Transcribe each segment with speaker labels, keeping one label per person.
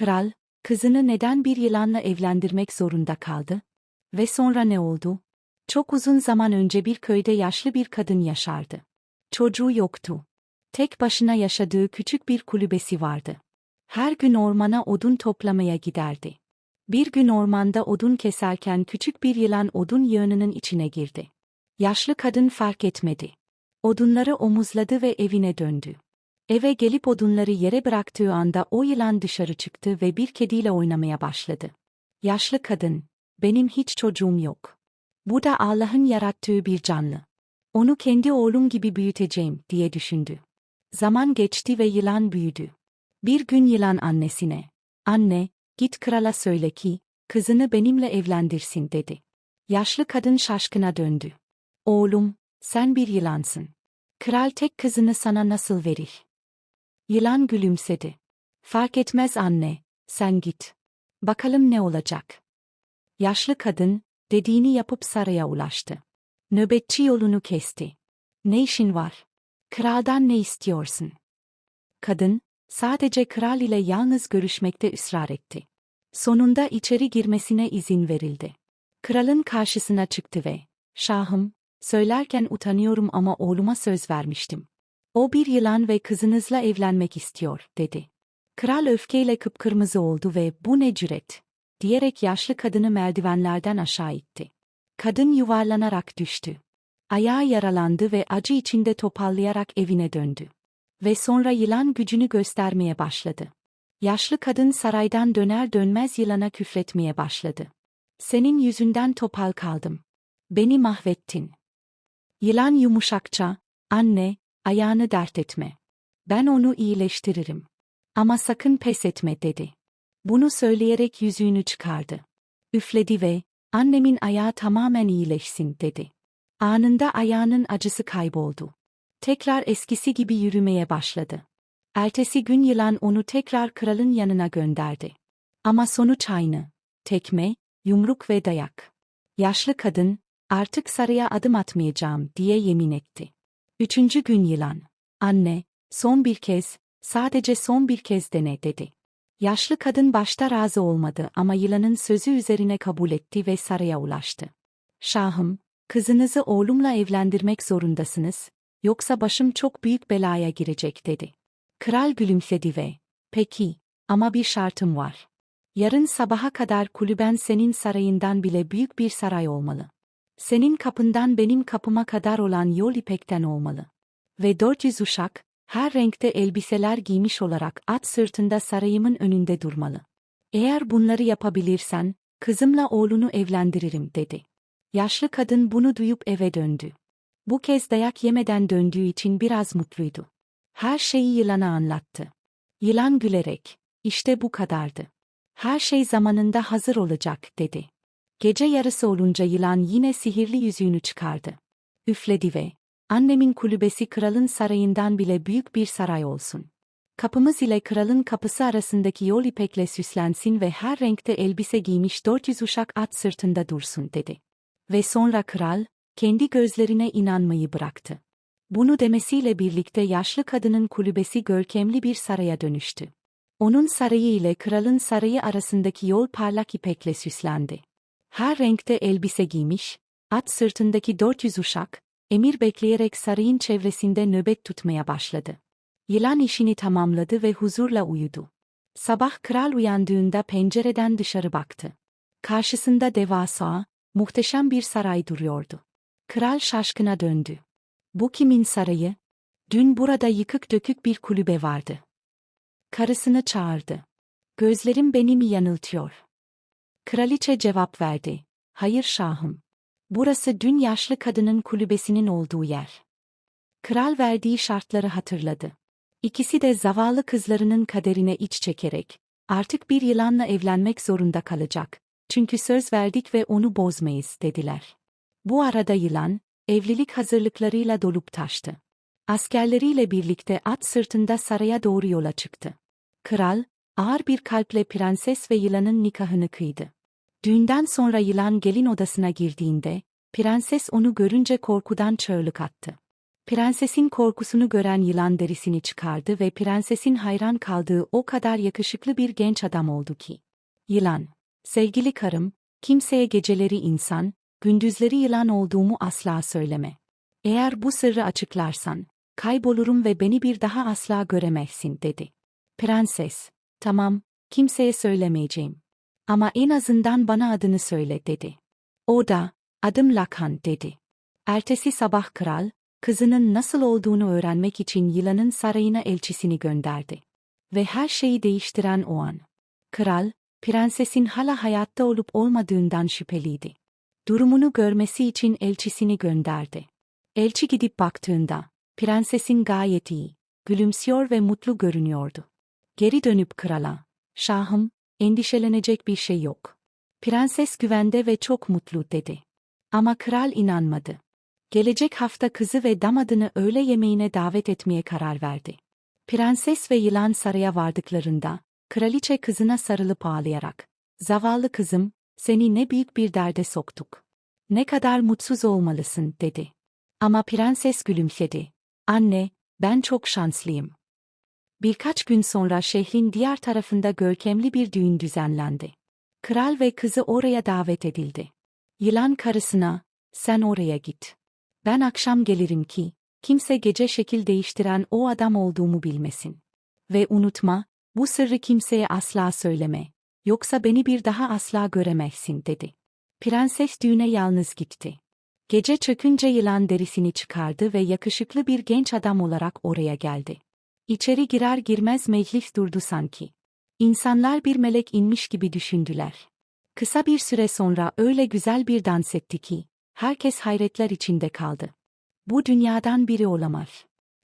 Speaker 1: Kral, kızını neden bir yılanla evlendirmek zorunda kaldı? Ve sonra ne oldu? Çok uzun zaman önce bir köyde yaşlı bir kadın yaşardı. Çocuğu yoktu. Tek başına yaşadığı küçük bir kulübesi vardı. Her gün ormana odun toplamaya giderdi. Bir gün ormanda odun keserken küçük bir yılan odun yığınının içine girdi. Yaşlı kadın fark etmedi. Odunları omuzladı ve evine döndü. Eve gelip odunları yere bıraktığı anda o yılan dışarı çıktı ve bir kediyle oynamaya başladı. Yaşlı kadın, benim hiç çocuğum yok. Bu da Allah'ın yarattığı bir canlı. Onu kendi oğlum gibi büyüteceğim diye düşündü. Zaman geçti ve yılan büyüdü. Bir gün yılan annesine, anne, git krala söyle ki, kızını benimle evlendirsin dedi. Yaşlı kadın şaşkına döndü. Oğlum, sen bir yılansın. Kral tek kızını sana nasıl verir? Yılan gülümsedi. Fark etmez anne, sen git. Bakalım ne olacak. Yaşlı kadın, dediğini yapıp saraya ulaştı. Nöbetçi yolunu kesti. Ne işin var? Kraldan ne istiyorsun? Kadın, sadece kral ile yalnız görüşmekte ısrar etti. Sonunda içeri girmesine izin verildi. Kralın karşısına çıktı ve, Şahım, söylerken utanıyorum ama oğluma söz vermiştim. O bir yılan ve kızınızla evlenmek istiyor, dedi. Kral öfkeyle kıpkırmızı oldu ve bu ne cüret, diyerek yaşlı kadını merdivenlerden aşağı itti. Kadın yuvarlanarak düştü. Ayağı yaralandı ve acı içinde topallayarak evine döndü. Ve sonra yılan gücünü göstermeye başladı. Yaşlı kadın saraydan döner dönmez yılana küfretmeye başladı. Senin yüzünden topal kaldım. Beni mahvettin. Yılan yumuşakça, anne, ayağını dert etme. Ben onu iyileştiririm. Ama sakın pes etme dedi. Bunu söyleyerek yüzüğünü çıkardı. Üfledi ve, annemin ayağı tamamen iyileşsin dedi. Anında ayağının acısı kayboldu. Tekrar eskisi gibi yürümeye başladı. Ertesi gün yılan onu tekrar kralın yanına gönderdi. Ama sonuç aynı. Tekme, yumruk ve dayak. Yaşlı kadın, artık saraya adım atmayacağım diye yemin etti. Üçüncü gün yılan, anne, son bir kez, sadece son bir kez dene dedi. Yaşlı kadın başta razı olmadı ama yılanın sözü üzerine kabul etti ve saraya ulaştı. Şahım, kızınızı oğlumla evlendirmek zorundasınız, yoksa başım çok büyük belaya girecek dedi. Kral gülümsedi ve, peki, ama bir şartım var. Yarın sabaha kadar kulüben senin sarayından bile büyük bir saray olmalı. Senin kapından benim kapıma kadar olan yol ipekten olmalı. Ve 400 uşak, her renkte elbiseler giymiş olarak at sırtında sarayımın önünde durmalı. Eğer bunları yapabilirsen, kızımla oğlunu evlendiririm dedi. Yaşlı kadın bunu duyup eve döndü. Bu kez dayak yemeden döndüğü için biraz mutluydu. Her şeyi yılana anlattı. Yılan gülerek, işte bu kadardı. Her şey zamanında hazır olacak, dedi. Gece yarısı olunca yılan yine sihirli yüzüğünü çıkardı. Üfledi ve, annemin kulübesi kralın sarayından bile büyük bir saray olsun. Kapımız ile kralın kapısı arasındaki yol ipekle süslensin ve her renkte elbise giymiş 400 uşak at sırtında dursun dedi. Ve sonra kral, kendi gözlerine inanmayı bıraktı. Bunu demesiyle birlikte yaşlı kadının kulübesi görkemli bir saraya dönüştü. Onun sarayı ile kralın sarayı arasındaki yol parlak ipekle süslendi. Her renkte elbise giymiş, at sırtındaki 400 uşak, emir bekleyerek sarayın çevresinde nöbet tutmaya başladı. Yılan işini tamamladı ve huzurla uyudu. Sabah kral uyandığında pencereden dışarı baktı. Karşısında devasa, muhteşem bir saray duruyordu. Kral şaşkına döndü. Bu kimin sarayı? Dün burada yıkık dökük bir kulübe vardı. Karısını çağırdı. Gözlerim beni mi yanıltıyor? Kraliçe cevap verdi. Hayır şahım. Burası dün yaşlı kadının kulübesinin olduğu yer. Kral verdiği şartları hatırladı. İkisi de zavallı kızlarının kaderine iç çekerek, artık bir yılanla evlenmek zorunda kalacak. Çünkü söz verdik ve onu bozmayız, dediler. Bu arada yılan, evlilik hazırlıklarıyla dolup taştı. Askerleriyle birlikte at sırtında saraya doğru yola çıktı. Kral, ağır bir kalple prenses ve yılanın nikahını kıydı. Düğünden sonra yılan gelin odasına girdiğinde, prenses onu görünce korkudan çığlık attı. Prensesin korkusunu gören yılan derisini çıkardı ve prensesin hayran kaldığı o kadar yakışıklı bir genç adam oldu ki. Yılan, sevgili karım, kimseye geceleri insan, gündüzleri yılan olduğumu asla söyleme. Eğer bu sırrı açıklarsan, kaybolurum ve beni bir daha asla göremezsin dedi. Prenses, tamam, kimseye söylemeyeceğim. Ama en azından bana adını söyle dedi. O da, adım Lakan dedi. Ertesi sabah kral, kızının nasıl olduğunu öğrenmek için yılanın sarayına elçisini gönderdi. Ve her şeyi değiştiren o an. Kral, prensesin hala hayatta olup olmadığından şüpheliydi. Durumunu görmesi için elçisini gönderdi. Elçi gidip baktığında, prensesin gayet iyi, gülümsüyor ve mutlu görünüyordu. Geri dönüp krala, şahım, endişelenecek bir şey yok. Prenses güvende ve çok mutlu dedi. Ama kral inanmadı. Gelecek hafta kızı ve damadını öğle yemeğine davet etmeye karar verdi. Prenses ve yılan saraya vardıklarında, kraliçe kızına sarılıp ağlayarak, ''Zavallı kızım, seni ne büyük bir derde soktuk. Ne kadar mutsuz olmalısın.'' dedi. Ama prenses gülümsedi. ''Anne, ben çok şanslıyım. Birkaç gün sonra şehrin diğer tarafında görkemli bir düğün düzenlendi. Kral ve kızı oraya davet edildi. Yılan karısına, sen oraya git. Ben akşam gelirim ki, kimse gece şekil değiştiren o adam olduğumu bilmesin. Ve unutma, bu sırrı kimseye asla söyleme, yoksa beni bir daha asla göremezsin dedi. Prenses düğüne yalnız gitti. Gece çökünce yılan derisini çıkardı ve yakışıklı bir genç adam olarak oraya geldi. İçeri girer girmez meclis durdu sanki. İnsanlar bir melek inmiş gibi düşündüler. Kısa bir süre sonra öyle güzel bir dans etti ki, herkes hayretler içinde kaldı. Bu dünyadan biri olamaz.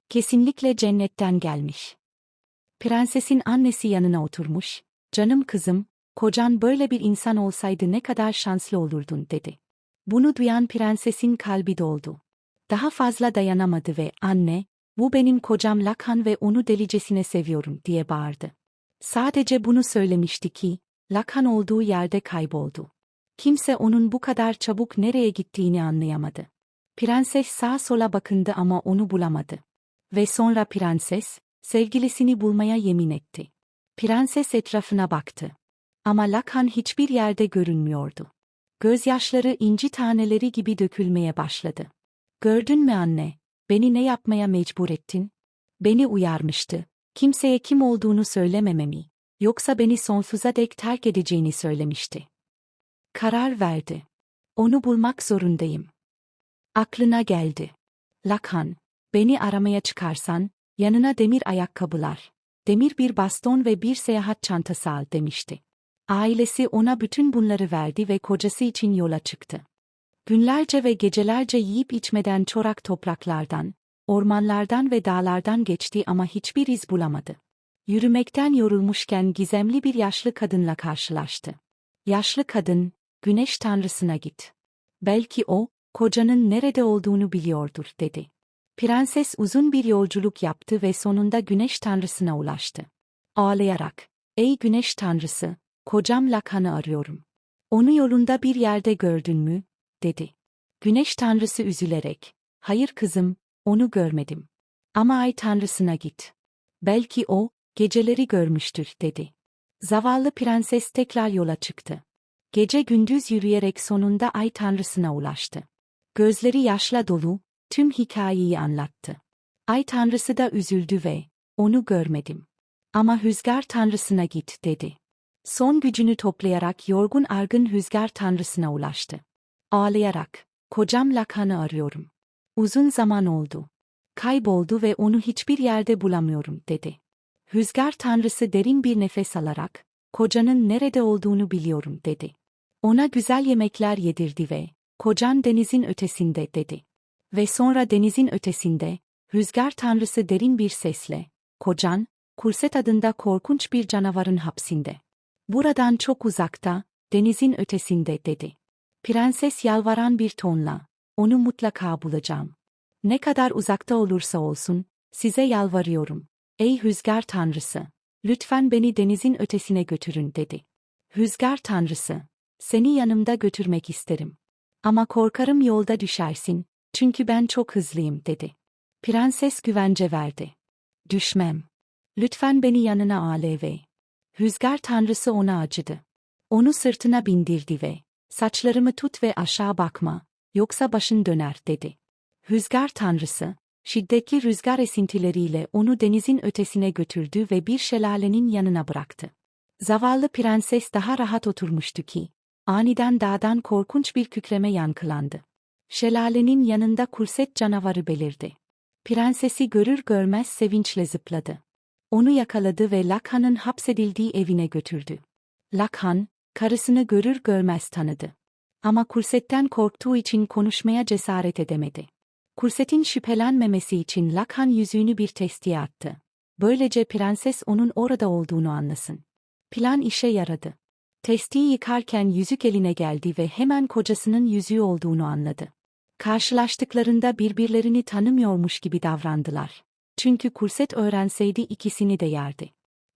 Speaker 1: Kesinlikle cennetten gelmiş. Prensesin annesi yanına oturmuş, canım kızım, kocan böyle bir insan olsaydı ne kadar şanslı olurdun dedi. Bunu duyan prensesin kalbi doldu. Daha fazla dayanamadı ve anne, bu benim kocam Lakhan ve onu delicesine seviyorum diye bağırdı. Sadece bunu söylemişti ki, Lakhan olduğu yerde kayboldu. Kimse onun bu kadar çabuk nereye gittiğini anlayamadı. Prenses sağa sola bakındı ama onu bulamadı. Ve sonra prenses, sevgilisini bulmaya yemin etti. Prenses etrafına baktı. Ama Lakhan hiçbir yerde görünmüyordu. Gözyaşları inci taneleri gibi dökülmeye başladı. Gördün mü anne, beni ne yapmaya mecbur ettin? Beni uyarmıştı. Kimseye kim olduğunu söylemememi, yoksa beni sonsuza dek terk edeceğini söylemişti. Karar verdi. Onu bulmak zorundayım. Aklına geldi. Lakhan, beni aramaya çıkarsan, yanına demir ayakkabılar, demir bir baston ve bir seyahat çantası al demişti. Ailesi ona bütün bunları verdi ve kocası için yola çıktı. Günlerce ve gecelerce yiyip içmeden çorak topraklardan, ormanlardan ve dağlardan geçti ama hiçbir iz bulamadı. Yürümekten yorulmuşken gizemli bir yaşlı kadınla karşılaştı. Yaşlı kadın, güneş tanrısına git. Belki o, kocanın nerede olduğunu biliyordur dedi. Prenses uzun bir yolculuk yaptı ve sonunda güneş tanrısına ulaştı. Ağlayarak, ey güneş tanrısı, kocam Lakhan'ı arıyorum. Onu yolunda bir yerde gördün mü? Dedi. Güneş tanrısı üzülerek, hayır kızım, onu görmedim. Ama ay tanrısına git. Belki o, geceleri görmüştür dedi. Zavallı prenses tekrar yola çıktı. Gece gündüz yürüyerek sonunda ay tanrısına ulaştı. Gözleri yaşla dolu, tüm hikayeyi anlattı. Ay tanrısı da üzüldü ve, onu görmedim. Ama rüzgar tanrısına git dedi. Son gücünü toplayarak yorgun argın rüzgar tanrısına ulaştı. Ağlayarak, kocam Lakhan'ı arıyorum. Uzun zaman oldu. Kayboldu ve onu hiçbir yerde bulamıyorum dedi. Rüzgar tanrısı derin bir nefes alarak, kocanın nerede olduğunu biliyorum dedi. Ona güzel yemekler yedirdi ve, kocan denizin ötesinde dedi. Ve sonra denizin ötesinde, rüzgar tanrısı derin bir sesle, kocan, Kurset adında korkunç bir canavarın hapsinde. Buradan çok uzakta, denizin ötesinde dedi. Prenses yalvaran bir tonla, onu mutlaka bulacağım. Ne kadar uzakta olursa olsun, size yalvarıyorum. Ey rüzgar tanrısı, lütfen beni denizin ötesine götürün dedi. Rüzgar tanrısı, seni yanımda götürmek isterim. Ama korkarım yolda düşersin, çünkü ben çok hızlıyım dedi. Prenses güvence verdi. Düşmem. Lütfen beni yanına al ve. Rüzgar tanrısı ona acıdı. Onu sırtına bindirdi ve saçlarımı tut ve aşağı bakma, yoksa başın döner dedi. Rüzgar tanrısı, şiddetli rüzgar esintileriyle onu denizin ötesine götürdü ve bir şelalenin yanına bıraktı. Zavallı prenses daha rahat oturmuştu ki, aniden dağdan korkunç bir kükreme yankılandı. Şelalenin yanında kurset canavarı belirdi. Prensesi görür görmez sevinçle zıpladı. Onu yakaladı ve Lakhan'ın hapsedildiği evine götürdü. Lakhan, karısını görür görmez tanıdı. Ama Kurset'ten korktuğu için konuşmaya cesaret edemedi. Kurset'in şüphelenmemesi için Lakhan yüzüğünü bir testiye attı. Böylece prenses onun orada olduğunu anlasın. Plan işe yaradı. Testiyi yıkarken yüzük eline geldi ve hemen kocasının yüzüğü olduğunu anladı. Karşılaştıklarında birbirlerini tanımıyormuş gibi davrandılar. Çünkü kurset öğrenseydi ikisini de yerdi.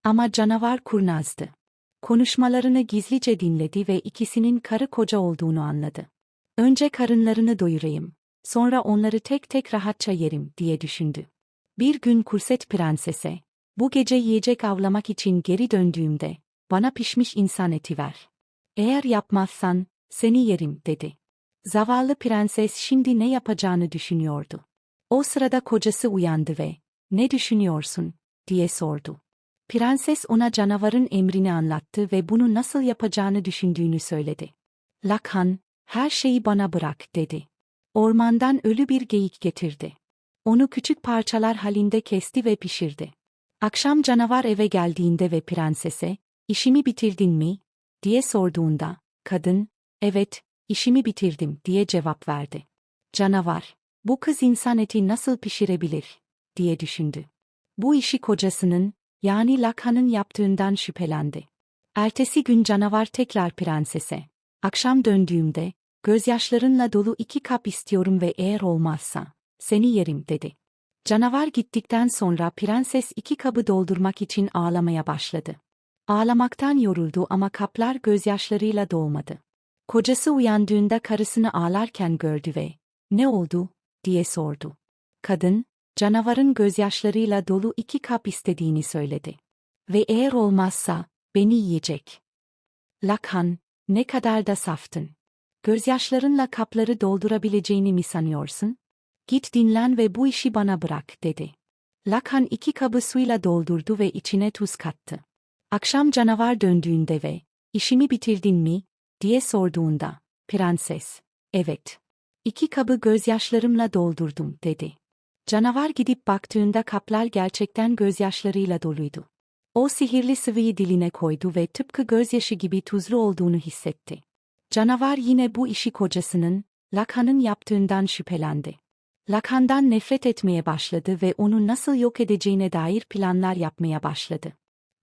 Speaker 1: Ama canavar kurnazdı. Konuşmalarını gizlice dinledi ve ikisinin karı koca olduğunu anladı. Önce karınlarını doyurayım, sonra onları tek tek rahatça yerim diye düşündü. Bir gün kurset prensese, bu gece yiyecek avlamak için geri döndüğümde, bana pişmiş insan eti ver. Eğer yapmazsan, seni yerim dedi. Zavallı prenses şimdi ne yapacağını düşünüyordu. O sırada kocası uyandı ve, ne düşünüyorsun, diye sordu. Prenses ona canavarın emrini anlattı ve bunu nasıl yapacağını düşündüğünü söyledi. Lakhan, her şeyi bana bırak, dedi. Ormandan ölü bir geyik getirdi. Onu küçük parçalar halinde kesti ve pişirdi. Akşam canavar eve geldiğinde ve prensese, işimi bitirdin mi, diye sorduğunda, kadın, evet, işimi bitirdim, diye cevap verdi. Canavar, bu kız insan eti nasıl pişirebilir, diye düşündü. Bu işi kocasının, yani Lakha'nın yaptığından şüphelendi. Ertesi gün canavar tekrar prensese. Akşam döndüğümde, gözyaşlarınla dolu iki kap istiyorum ve eğer olmazsa, seni yerim dedi. Canavar gittikten sonra prenses iki kabı doldurmak için ağlamaya başladı. Ağlamaktan yoruldu ama kaplar gözyaşlarıyla dolmadı. Kocası uyandığında karısını ağlarken gördü ve, ne oldu, diye sordu. Kadın, canavarın gözyaşlarıyla dolu iki kap istediğini söyledi. Ve eğer olmazsa, beni yiyecek. Lakhan, ne kadar da saftın. Gözyaşlarınla kapları doldurabileceğini mi sanıyorsun? Git dinlen ve bu işi bana bırak, dedi. Lakhan iki kabı suyla doldurdu ve içine tuz kattı. Akşam canavar döndüğünde ve, işimi bitirdin mi, diye sorduğunda, prenses, evet. İki kabı gözyaşlarımla doldurdum, dedi. Canavar gidip baktığında kaplar gerçekten gözyaşlarıyla doluydu. O sihirli sıvıyı diline koydu ve tıpkı gözyaşı gibi tuzlu olduğunu hissetti. Canavar yine bu işi kocasının, Lakhan'ın yaptığından şüphelendi. Lakhan'dan nefret etmeye başladı ve onu nasıl yok edeceğine dair planlar yapmaya başladı.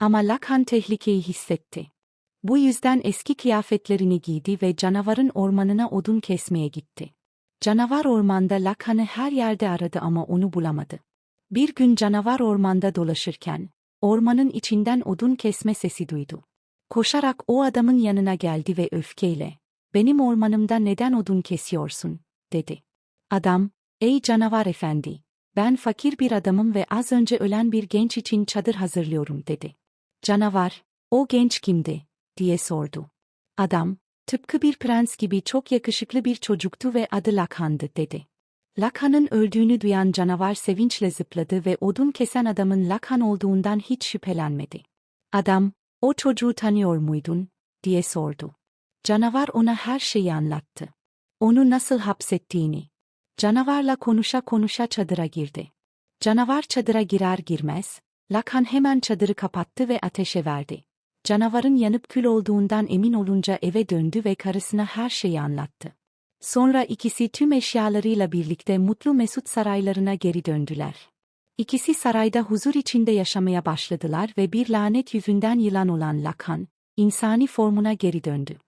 Speaker 1: Ama Lakhan tehlikeyi hissetti. Bu yüzden eski kıyafetlerini giydi ve canavarın ormanına odun kesmeye gitti. Canavar ormanda Lakhan'ı her yerde aradı ama onu bulamadı. Bir gün canavar ormanda dolaşırken, ormanın içinden odun kesme sesi duydu. Koşarak o adamın yanına geldi ve öfkeyle, benim ormanımda neden odun kesiyorsun, dedi. Adam, ey canavar efendi, ben fakir bir adamım ve az önce ölen bir genç için çadır hazırlıyorum, dedi. Canavar, o genç kimdi, diye sordu. Adam, tıpkı bir prens gibi çok yakışıklı bir çocuktu ve adı Lakhan'dı dedi. Lakhan'ın öldüğünü duyan canavar sevinçle zıpladı ve odun kesen adamın Lakhan olduğundan hiç şüphelenmedi. Adam, o çocuğu tanıyor muydun, diye sordu. Canavar ona her şeyi anlattı. Onu nasıl hapsettiğini. Canavarla konuşa konuşa çadıra girdi. Canavar çadıra girer girmez, Lakhan hemen çadırı kapattı ve ateşe verdi. Canavarın yanıp kül olduğundan emin olunca eve döndü ve karısına her şeyi anlattı. Sonra ikisi tüm eşyalarıyla birlikte mutlu mesut saraylarına geri döndüler. İkisi sarayda huzur içinde yaşamaya başladılar ve bir lanet yüzünden yılan olan Lakhan, insani formuna geri döndü.